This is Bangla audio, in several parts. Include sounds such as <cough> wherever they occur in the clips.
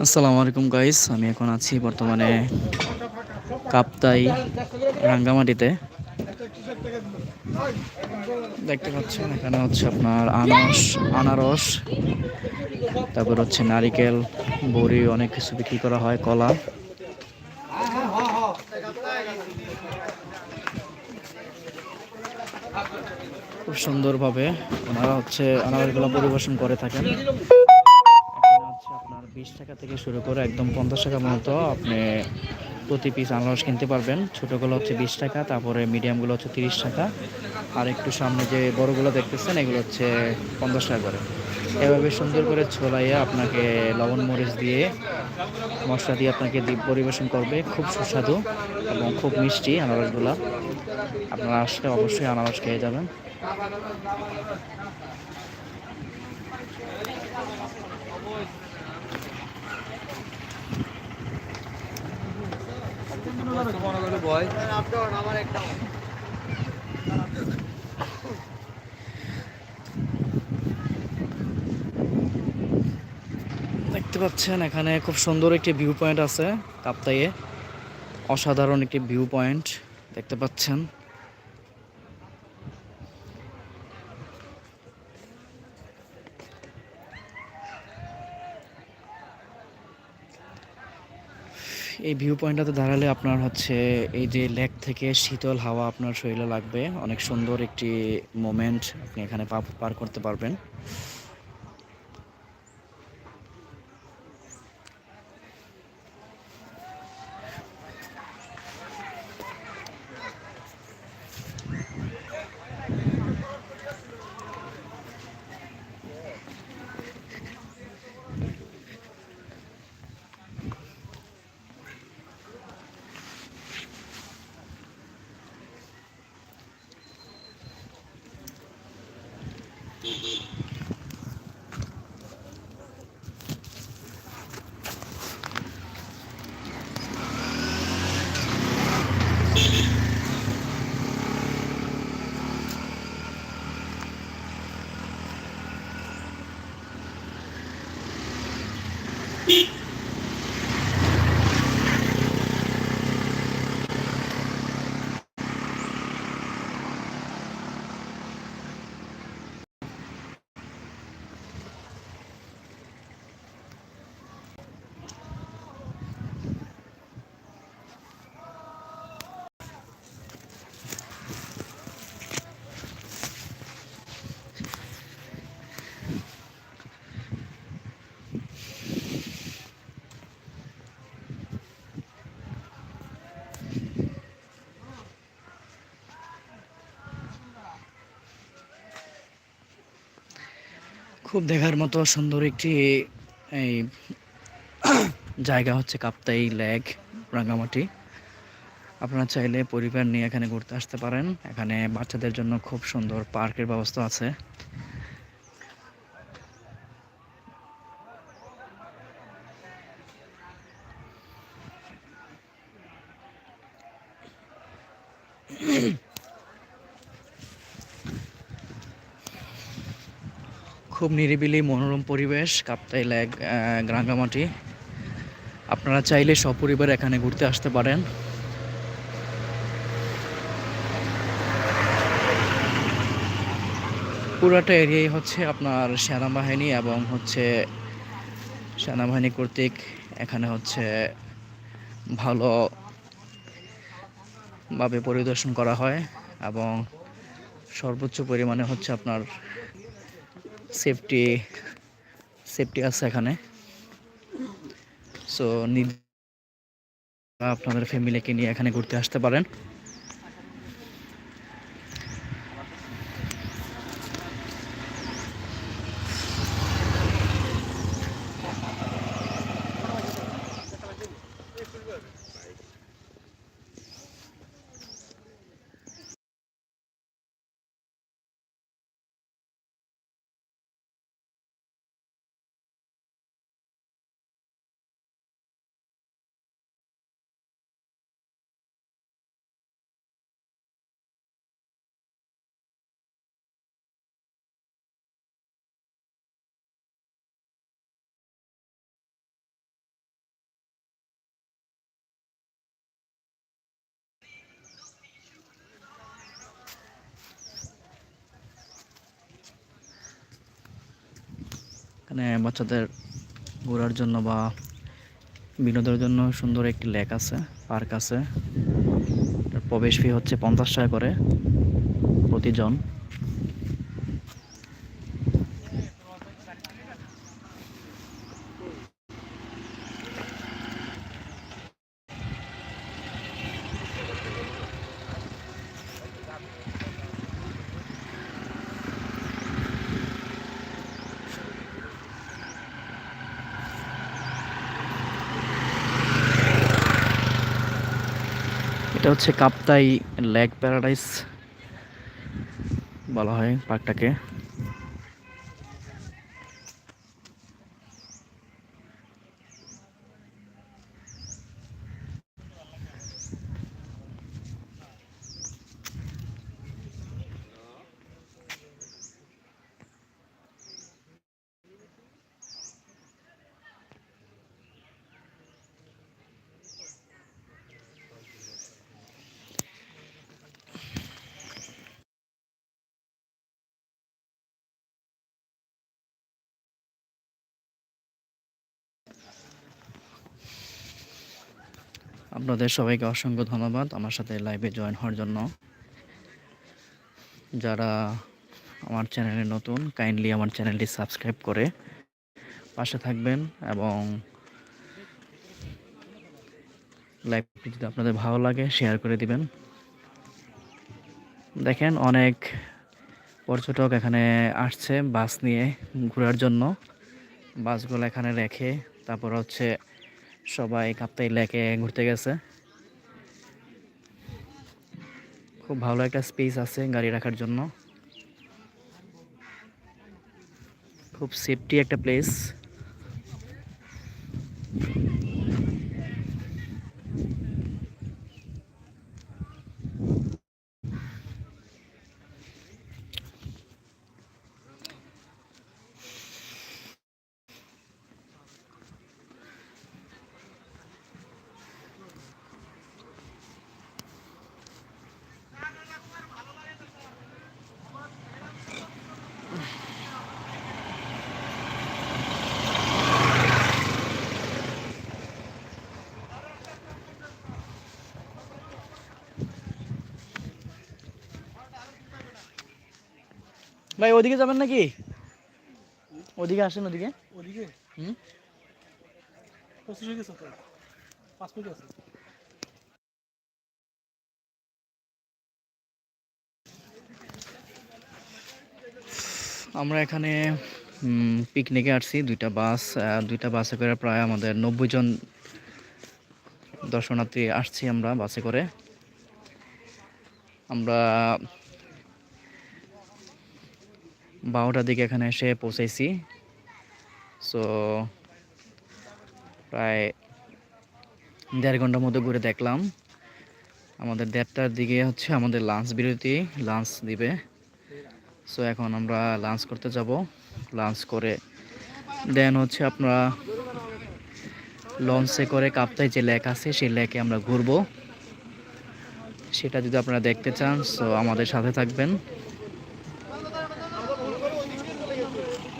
আসসালামু আলাইকুম গাইস আমি এখন আছি বর্তমানে কাপ্তাই রাঙ্গামাটিতে। দেখতে পাচ্ছেন, এখানে হচ্ছে আপনার আনারস আনারস, তারপর হচ্ছে নারিকেল, বড়ি, অনেক কিছু বিক্রি করা হয়, কলা। খুব সুন্দরভাবে ওনারা হচ্ছে আনারসগুলো পরিবেশন করে থাকেন। বিশ টাকা থেকে শুরু করে একদম পঞ্চাশ টাকা মতো আপনি প্রতি পিস আনারস কিনতে পারবেন। ছোটোগুলো হচ্ছে বিশ টাকা, তারপরে মিডিয়ামগুলো হচ্ছে তিরিশ টাকা। আর একটু সামনে যে বড়গুলো দেখতেছেন, এগুলো হচ্ছে পঞ্চাশ টাকা করে। এভাবে সুন্দর করে ছোলাইয়া আপনাকে লবণ, মরিচ দিয়ে মশলা দিয়ে আপনাকে পরিবেশন করবে। খুব সুস্বাদু এবং খুব মিষ্টি আনারসগুলা। আপনারা আসলে অবশ্যই আনারস খেয়ে যাবেন। দেখতে পাচ্ছেন, এখানে খুব সুন্দর একটি ভিউ পয়েন্ট আছে কাপ্তাইয়ে। অসাধারণ একটি ভিউ পয়েন্ট দেখতে পাচ্ছেন। এই ভিউ পয়েন্টটাতে দাঁড়ালে আপনার হচ্ছে এই যে লেক থেকে শীতল হাওয়া আপনার শরীরে লাগবে। অনেক সুন্দর একটি মোমেন্ট আপনি এখানে পার করতে পারবেন। খুব দেখার মতো সুন্দর একটি, এই, <coughs> জায়গা হচ্ছে কাপ্তাই লেক রাঙ্গামাটি আপনারা চাইলে পরিবার নিয়ে এখানে ঘুরতে আসতে পারেন। এখানে বাচ্চাদের জন্য খুব সুন্দর পার্কের ব্যবস্থা আছে। <coughs> খুব নিরিবিলি, মনোরম পরিবেশ, কাপ্তাই লেক রাঙ্গামাটি আপনারা চাইলে সপরিবার এখানে ঘুরতে আসতে পারেন। পুরাটা এরিয়াই হচ্ছে আপনার সেনাবাহিনী এবং হচ্ছে সেনাবাহিনী কর্তৃক এখানে হচ্ছে ভালো ভাবে পরিদর্শন করা হয় এবং সর্বোচ্চ পরিমাণে হচ্ছে আপনার সেফটি সেফটি আছে এখানে। সো আপনাদের ফ্যামিলিকে নিয়ে এখানে ঘুরতে আসতে পারেন। এখানে বাচ্চাদের ঘোরার জন্য বা বিনোদনের জন্য সুন্দর একটি লেক আছে, পার্ক আছে। প্রবেশ ফি হচ্ছে পঞ্চাশ টাকা করে প্রতিজন। হচ্ছে কাপ্তাই লেক প্যারাডাইস। বলা হয় পার্কটাকে। আপনাদের সবাইকে অসংখ্য ধন্যবাদ আমার সাথে লাইভে জয়েন হওয়ার জন্য। যারা আমার চ্যানেলে নতুন কাইন্ডলি আমার চ্যানেলটি সাবস্ক্রাইব করে পাশে থাকবেন এবং লাইভটি যদি আপনাদের ভালো লাগে শেয়ার করে দিবেন। দেখেন অনেক পর্যটক এখানে আসছে বাস নিয়ে ঘোরার জন্য। বাসগুলো এখানে রেখে তারপর হচ্ছে সবাই কাপ্তাই লেকে ঘুরতে গেছে। খুব ভালো একটা স্পেস আছে গাড়ি রাখার জন্য। খুব সেফটি একটা প্লেস ভাই ওদিকে যাবেন নাকি? ওদিকে আসেন ওদিকে। ওদিকে? হুম? আছে। আমরা এখানে পিকনিকে আসছি দুইটা বাস দুইটা বাসে করে প্রায় আমাদের নব্বই জন দর্শনার্থী আসছি আমরা বাসে করে। আমরা বারোটার দিকে এখানে এসে পৌঁছেছি সো প্রায় দেড় ঘণ্টার মতো ঘুরে দেখলাম। আমাদের দেড়টার দিকে হচ্ছে আমাদের লাঞ্চ বিরতি লাঞ্চ দিবে। সো এখন আমরা লাঞ্চ করতে যাব। লাঞ্চ করে দেন হচ্ছে আপনারা লঞ্চে করে কাপ্তাই যে লেক আছে, সেই লেকে আমরা ঘুরবো। সেটা যদি আপনারা দেখতে চান সো আমাদের সাথে থাকবেন।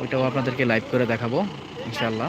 ওইটাও আপনাদেরকে লাইভ করে দেখাবো ইনশাল্লাহ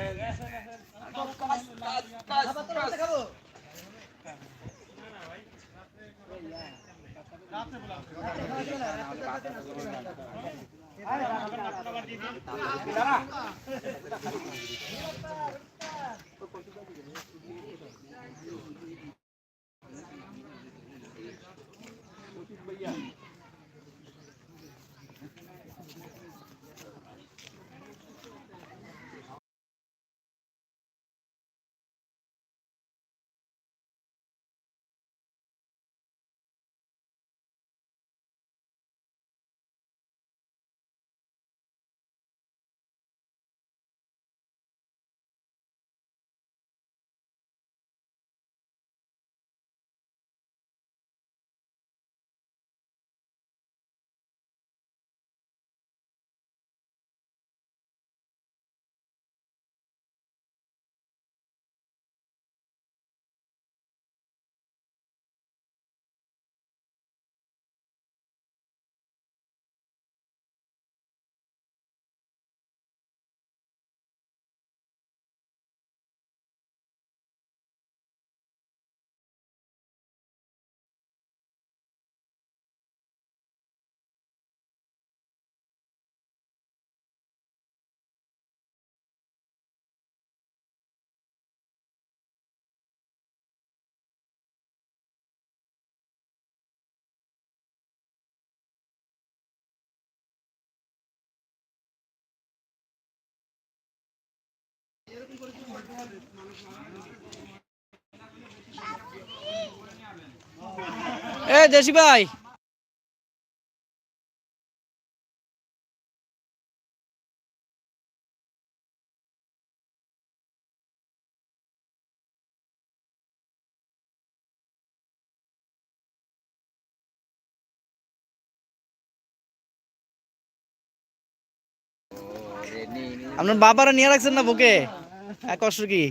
খাবারের এ দেশি ভাই। আপনার বাবারা নিয়ে রাখছেন না বুকে? কষ্ট কি?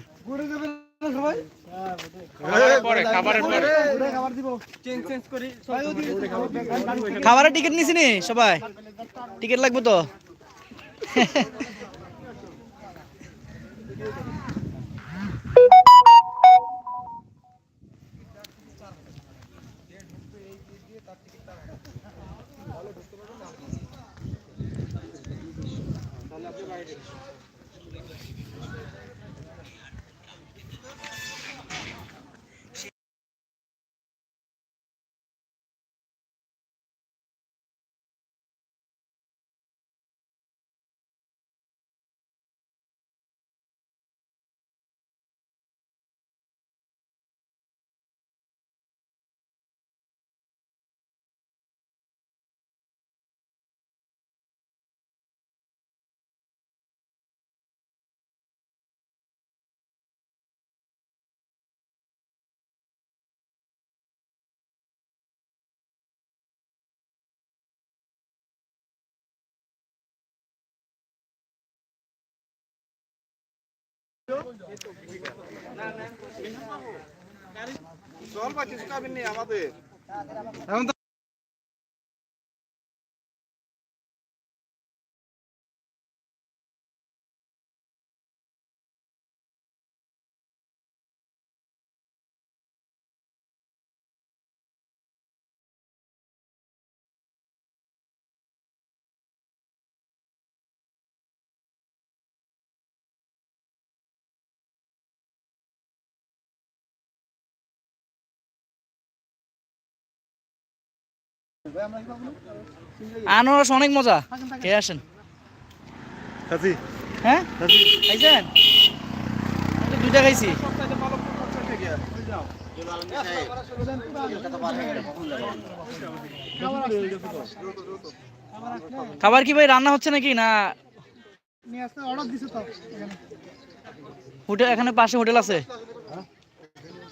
খাবারের টিকিট নিছি নি? সবাই? টিকিট লাগবে তো? চল বা কিছু খাবেন নি আমাদের। আনারস অনেক মজা। খেয়ে আসেন। হ্যাঁ? খাইছেন? আমি দুইটা খাইছি। খাবার কি ভাই রান্না হচ্ছে নাকি না? হোটেল এখানে পাশে হোটেল আছে।